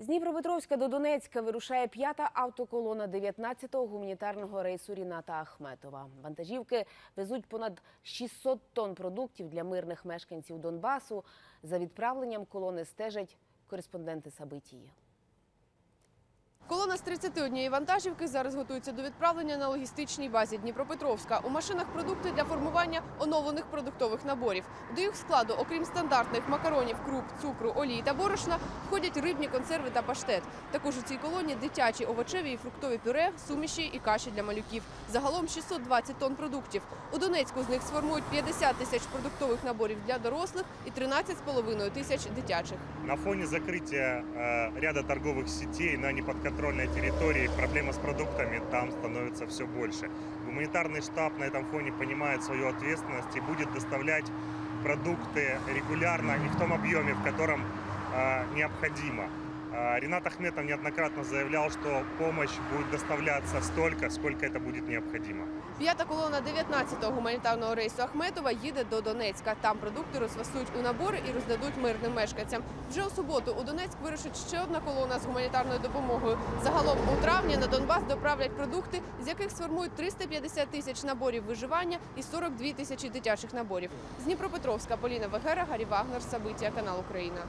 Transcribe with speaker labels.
Speaker 1: З Дніпропетровська до Донецька вирушає п'ята автоколона 19-го гуманітарного рейсу Ріната Ахметова. Вантажівки везуть понад 600 тонн продуктів для мирних мешканців Донбасу. За відправленням колони стежать кореспонденти Сабитії.
Speaker 2: Колона з 31 вантажівки зараз готується до відправлення на логістичній базі Дніпропетровська. У машинах продукти для формування оновлених продуктових наборів. До їх складу, окрім стандартних макаронів, круп, цукру, олії та борошна, входять рибні консерви та паштет. Також у цій колоні дитячі овочеві і фруктові пюре, суміші і каші для малюків. Загалом 620 тонн продуктів. У Донецьку з них сформують 50 тисяч продуктових наборів для дорослих і 13,5 тисяч дитячих.
Speaker 3: На фоне закрытия э, ряда торговых сетей на неподконтрольной территории проблема с продуктами там становится все больше. Гуманитарный штаб на этом фоне понимает свою ответственность и будет доставлять продукты регулярно и в том объеме, в котором э, необходимо. Ренат Ахметов неоднократно заявлял, что помощь будет доставляться столько, сколько это будет необходимо.
Speaker 2: П'ята колона 19-го гуманітарного рейсу Ахметова їде до Донецька. Там продукти розвасують у набори і роздадуть мирним мешканцям. Вже у суботу у Донецьк вирушить ще одна колона з гуманітарною допомогою. Загалом у травні на Донбас доправлять продукти, з яких сформують 350 тисяч наборів виживання і 42 тисячі дитячих наборів. З Дніпропетровська Поліна Вегера, Гарі Вагнер, Сабиття, канал Україна.